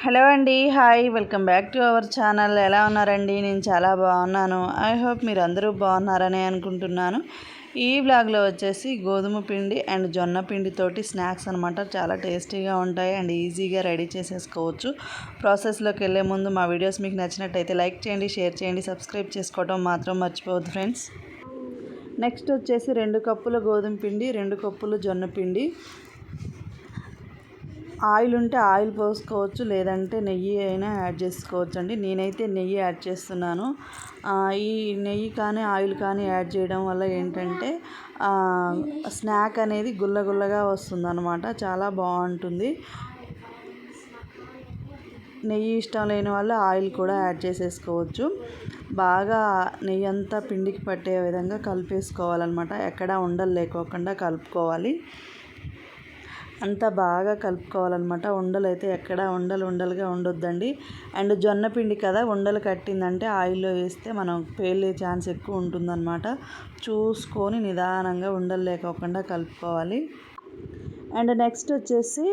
Hello అండి hi welcome back to our channel. ఎలా ఉన్నారండి? నేను చాలా బాగున్నాను. ఐ హోప్ మీరు అందరూ బాగున్నారని అనుకుంటున్నాను. ఈ బ్లాగ్లో వచ్చేసి గోధుమ పిండి అండ్ జొన్న పిండితోటి స్నాక్స్ అనమాట చాలా టేస్టీగా ఉంటాయి అండ్ ఈజీగా రెడీ చేసేసుకోవచ్చు. ప్రాసెస్లోకి వెళ్ళే ముందు మా వీడియోస్ మీకు నచ్చినట్టయితే లైక్ చేయండి షేర్ చేయండి సబ్స్క్రైబ్ చేసుకోవడం మాత్రం మర్చిపోవద్దు ఫ్రెండ్స్. నెక్స్ట్ వచ్చేసి రెండు కప్పుల గోధుమ పిండి రెండు కప్పులు జొన్న పిండి. ఆయిల్ ఉంటే ఆయిల్ పోసుకోవచ్చు లేదంటే నెయ్యి అయినా యాడ్ చేసుకోవచ్చు అండి నేనైతే నెయ్యి యాడ్ చేస్తున్నాను. ఈ నెయ్యి కానీ ఆయిల్ కానీ యాడ్ చేయడం వల్ల ఏంటంటే స్నాక్ అనేది గుల్లగుల్లగా వస్తుంది అనమాట చాలా బాగుంటుంది. నెయ్యి ఇష్టం లేని వాళ్ళు ఆయిల్ కూడా యాడ్ చేసేసుకోవచ్చు. బాగా నెయ్యి అంతా పిండికి పట్టే విధంగా కలిపేసుకోవాలన్నమాట. ఎక్కడా ఉండలు లేకోకుండా కలుపుకోవాలి. అంతా బాగా కలుపుకోవాలన్నమాట. ఉండలు అయితే ఎక్కడ ఉండలు ఉండలుగా ఉండొద్దండి. అండ్ జొన్న పిండి కదా ఉండలు కట్టిందంటే ఆయిల్లో వేస్తే మనం పేలే ఛాన్స్ ఎక్కువ ఉంటుందన్నమాట. చూసుకొని నిదానంగా ఉండలు లేకోకుండా కలుపుకోవాలి. అండ్ నెక్స్ట్ వచ్చేసి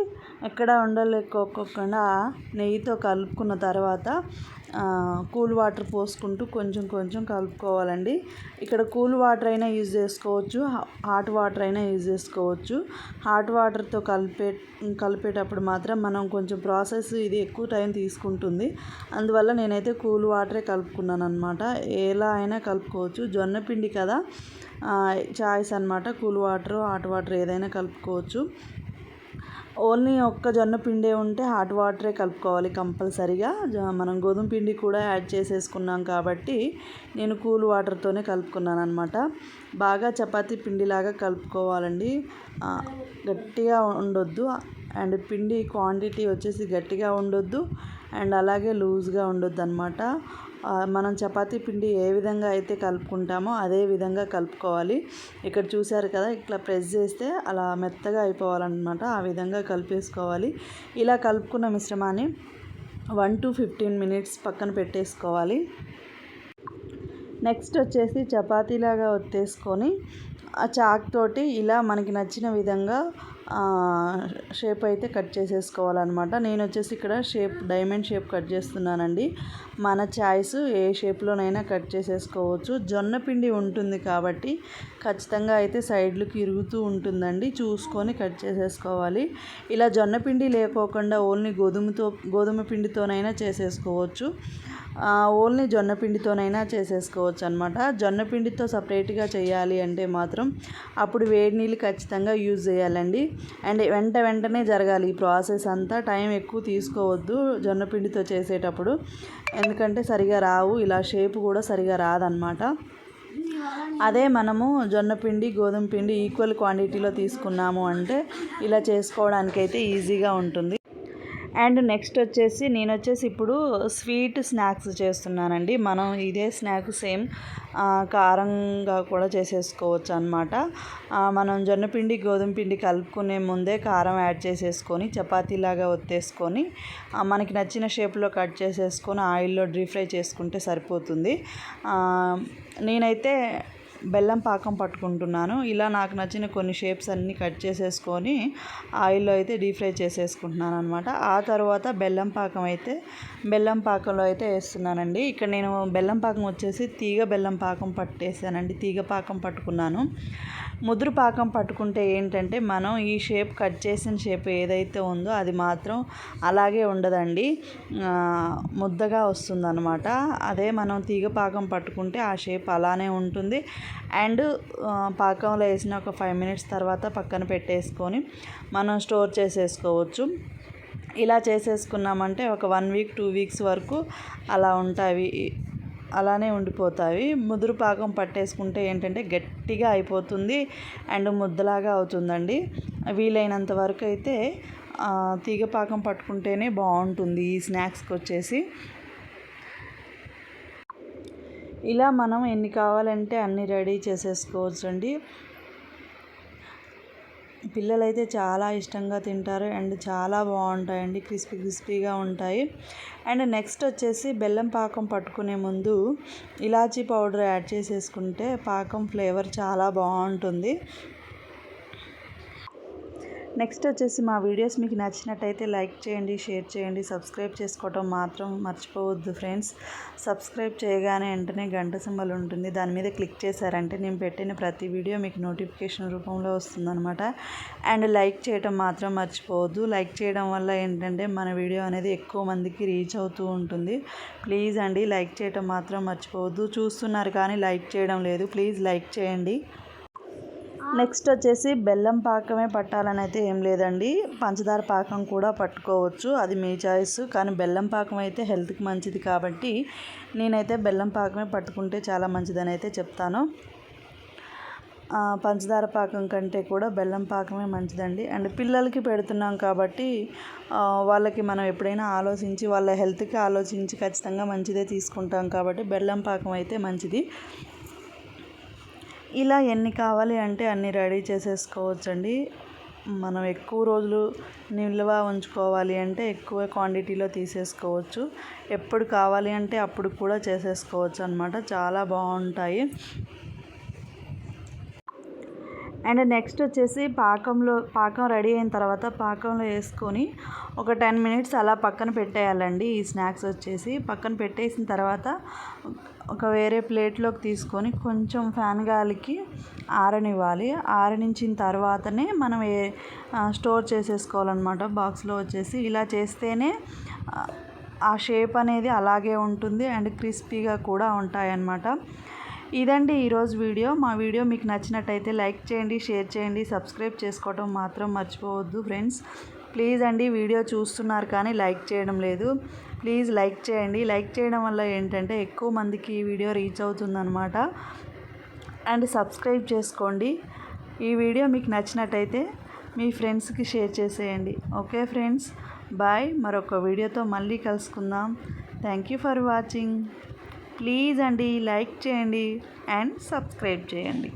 ఎక్కడ ఉండలేకోకుండా నెయ్యితో కలుపుకున్న తర్వాత కూల్ వాటర్ పోసుకుంటూ కొంచెం కొంచెం కలుపుకోవాలండి. ఇక్కడ కూల్ వాటర్ అయినా యూజ్ చేసుకోవచ్చు హాట్ వాటర్ అయినా యూజ్ చేసుకోవచ్చు. హాట్ వాటర్తో కలిపే కలిపేటప్పుడు మాత్రం మనం కొంచెం ప్రాసెస్ ఇది ఎక్కువ టైం తీసుకుంటుంది. అందువల్ల నేనైతే కూల్ వాటరే కలుపుకున్నాను అనమాట ఎలా అయినా కలుపుకోవచ్చు. జొన్న పిండి కదా చాయిస్ అనమాట కూల్ వాటర్ హాట్ వాటర్ ఏదైనా కలుపుకోవచ్చు. ఓన్లీ ఒక్క జొన్న పిండే ఉంటే హాట్ వాటరే కలుపుకోవాలి కంపల్సరిగా. మనం గోధుమ పిండి కూడా యాడ్ చేసేసుకున్నాం కాబట్టి నేను కూల్ వాటర్తోనే కలుపుకున్నాను అనమాట బాగా చపాతీ పిండిలాగా కలుపుకోవాలండి. గట్టిగా ఉండొద్దు. అండ్ పిండి క్వాంటిటీ వచ్చేసి గట్టిగా ఉండొద్దు అండ్ అలాగే లూజ్గా ఉండొద్దు అనమాట మనం చపాతీ పిండి ఏ విధంగా అయితే కలుపుకుంటామో అదే విధంగా కలుపుకోవాలి. ఇక్కడ చూసారు కదా ఇట్లా ప్రెస్ చేస్తే అలా మెత్తగా అయిపోవాలన్నమాట. ఆ విధంగా కలిపేసుకోవాలి. ఇలా కలుపుకున్న మిశ్రమాన్ని వన్ టు ఫిఫ్టీన్ మినిట్స్ పక్కన పెట్టేసుకోవాలి. నెక్స్ట్ వచ్చేసి చపాతీలాగా ఒత్తేసుకొని ఆ చాక్ తోటి ఇలా మనకి నచ్చిన విధంగా షేప్ అయితే కట్ చేసేసుకోవాలన్నమాట. నేను వచ్చేసి ఇక్కడ షేప్ డైమండ్ షేప్ కట్ చేస్తున్నానండి. మన చాయిస్ ఏ షేప్లోనైనా కట్ చేసేసుకోవచ్చు. జొన్న పిండి ఉంటుంది కాబట్టి ఖచ్చితంగా అయితే సైడ్లకు ఇరుగుతూ ఉంటుందండి. చూసుకొని కట్ చేసేసుకోవాలి. ఇలా జొన్న పిండి లేకోకుండా ఓన్లీ గోధుమతో గోధుమ పిండితోనైనా చేసేసుకోవచ్చు. ఓన్లీ జొన్న పిండితోనైనా చేసేసుకోవచ్చు అనమాట జొన్న పిండితో సపరేట్గా చేయాలి అంటే మాత్రం అప్పుడు వేడి నీళ్ళు ఖచ్చితంగా యూజ్ చేయాలండి. అండ్ వెంట వెంటనే జరగాలి ఈ ప్రాసెస్ అంతా. టైం ఎక్కువ తీసుకోవద్దు జొన్న పిండితో చేసేటప్పుడు. ఎందుకంటే సరిగా రావు ఇలా షేప్ కూడా సరిగా రాదనమాట అదే మనము జొన్న పిండి గోధుమ పిండి ఈక్వల్ క్వాంటిటీలో తీసుకున్నాము అంటే ఇలా చేసుకోవడానికైతే ఈజీగా ఉంటుంది. అండ్ నెక్స్ట్ వచ్చేసి నేను వచ్చేసి ఇప్పుడు స్వీట్ స్నాక్స్ చేస్తున్నానండి. మనం ఇదే స్నాక్ సేమ్ కారంగా కూడా చేసేసుకోవచ్చు అనమాట మనం జొన్నపిండి గోధుమ పిండి కలుపుకునే ముందే కారం యాడ్ చేసేసుకొని చపాతీలాగా ఒత్తేసుకొని మనకి నచ్చిన షేప్లో కట్ చేసేసుకొని ఆయిల్లో డీప్ ఫ్రై చేసుకుంటే సరిపోతుంది. నేనైతే బెల్లం పాకం పట్టుకుంటున్నాను. ఇలా నాకు నచ్చిన కొన్ని షేప్స్ అన్నీ కట్ చేసేసుకొని ఆయిల్లో అయితే డీప్ ఫ్రై చేసేసుకుంటున్నాను అనమాట ఆ తర్వాత బెల్లం పాకం అయితే బెల్లం పాకంలో అయితే వేస్తున్నానండి. ఇక్కడ నేను బెల్లం పాకం వచ్చేసి తీగ బెల్లం పాకం పట్టేసానండి. తీగ పాకం పట్టుకున్నాను. ముదురు పాకం పట్టుకుంటే ఏంటంటే మనం ఈ షేప్ కట్ చేసిన షేప్ ఏదైతే ఉందో అది మాత్రం అలాగే ఉండదండి. ముద్దగా వస్తుందన్నమాట. అదే మనం తీగ పాకం పట్టుకుంటే ఆ షేప్ అలానే ఉంటుంది. అండ్ పాకంలో వేసిన ఒక ఫైవ్ మినిట్స్ తర్వాత పక్కన పెట్టేసుకొని మనం స్టోర్ చేసేసుకోవచ్చు. ఇలా చేసేసుకున్నామంటే ఒక వన్ వీక్ టూ వీక్స్ వరకు అలా ఉంటాయి. అలానే ఉండిపోతాయి. ముదురు పాకం పట్టేసుకుంటే ఏంటంటే గట్టిగా అయిపోతుంది అండ్ ముద్దలాగా అవుతుందండి. వీలైనంత వరకు అయితే తీగ పాకం పట్టుకుంటేనే బాగుంటుంది ఈ స్నాక్స్కి వచ్చేసి. ఇలా మనం ఎన్ని కావాలంటే అన్ని రెడీ చేసేసుకోవచ్చు అండి పిల్లలైతే చాలా ఇష్టంగా తింటారు అండ్ చాలా బాగుంటాయండి. క్రిస్పీ క్రిస్పీగా ఉంటాయి. అండ్ నెక్స్ట్ వచ్చేసి బెల్లం పాకం పట్టుకునే ముందు ఇలాచీ పౌడర్ యాడ్ చేసేసుకుంటే పాకం ఫ్లేవర్ చాలా బాగుంటుంది. నెక్స్ట్ వచ్చేసి మా వీడియోస్ మీకు నచ్చినట్టయితే లైక్ చేయండి షేర్ చేయండి సబ్స్క్రైబ్ చేసుకోవటం మాత్రం మర్చిపోవద్దు ఫ్రెండ్స్. సబ్స్క్రైబ్ చేయగానే వెంటనే గంట సింబల్ ఉంటుంది. దాని మీద క్లిక్ చేశారంటే నేను పెట్టిన ప్రతి వీడియో మీకు నోటిఫికేషన్ రూపంలో వస్తుందన్నమాట. అండ్ లైక్ చేయటం మాత్రం మర్చిపోవద్దు. లైక్ చేయడం వల్ల ఏంటంటే మన వీడియో అనేది ఎక్కువ మందికి రీచ్ అవుతూ ఉంటుంది. ప్లీజ్ అండి లైక్ చేయటం మాత్రం మర్చిపోవద్దు. చూస్తున్నారు కానీ లైక్ చేయడం లేదు. ప్లీజ్ లైక్ చేయండి. నెక్స్ట్ వచ్చేసి బెల్లం పాకమే పట్టాలని అయితే ఏం లేదండి. పంచదార పాకం కూడా పట్టుకోవచ్చు. అది మీ చాయిస్. కానీ బెల్లం పాకం అయితే హెల్త్కి మంచిది కాబట్టి నేనైతే బెల్లం పాకమే పట్టుకుంటే చాలా మంచిదని అయితే చెప్తాను పంచదార పాకం కంటే కూడా బెల్లం పాకమే మంచిదండి. అండ్ పిల్లలకి పెడుతున్నాం కాబట్టి వాళ్ళకి మనం ఎప్పుడైనా ఆలోచించి వాళ్ళ హెల్త్కి ఆలోచించి ఖచ్చితంగా మంచిదే తీసుకుంటాం కాబట్టి బెల్లం పాకం అయితే మంచిది. ఇలా ఎన్ని కావాలి అంటే అన్ని రెడీ చేసేసుకోవచ్చండి. మనం ఎక్కువ రోజులు నిల్వ ఉంచుకోవాలి అంటే ఎక్కువ క్వాంటిటీలో తీసేసుకోవచ్చు. ఎప్పుడు కావాలి అంటే అప్పుడు కూడా చేసేసుకోవచ్చు అనమాట చాలా బాగుంటాయి. అండ్ నెక్స్ట్ వచ్చేసి పాకంలో పాకం రెడీ అయిన తర్వాత పాకంలో వేసుకొని ఒక టెన్ మినిట్స్ అలా పక్కన పెట్టేయాలండి. ఈ స్నాక్స్ వచ్చేసి పక్కన పెట్టేసిన తర్వాత ఒక వేరే ప్లేట్లోకి తీసుకొని కొంచెం ఫ్యాన్ గాలికి ఆరనివ్వాలి. ఆరనించిన తర్వాతనే మనం ఏ స్టోర్ చేసేసుకోవాలన్నమాట. బాక్స్లో వచ్చేసి ఇలా చేస్తేనే ఆ షేప్ అనేది అలాగే ఉంటుంది అండ్ క్రిస్పీగా కూడా ఉంటాయన్నమాట. ఇదండి ఈరోజు వీడియో. మా వీడియో మీకు నచ్చినట్టయితే లైక్ చేయండి షేర్ చేయండి సబ్స్క్రైబ్ చేసుకోవటం మాత్రం మర్చిపోవద్దు ఫ్రెండ్స్. ప్లీజ్ అండి వీడియో చూస్తున్నారు కానీ లైక్ చేయడం లేదు. ప్లీజ్ లైక్ చేయండి. లైక్ చేయడం వల్ల ఏంటంటే ఎక్కువ మందికి ఈ వీడియో రీచ్ అవుతుందన్నమాట. అండ్ సబ్స్క్రైబ్ చేసుకోండి. ఈ వీడియో మీకు నచ్చినట్టయితే మీ ఫ్రెండ్స్కి షేర్ చేసేయండి. Okay friends? బాయ్. మరొక వీడియోతో మళ్ళీ కలుసుకుందాం. Thank you for watching. Please అండి లైక్ చేయండి అండ్ సబ్స్క్రైబ్ చేయండి.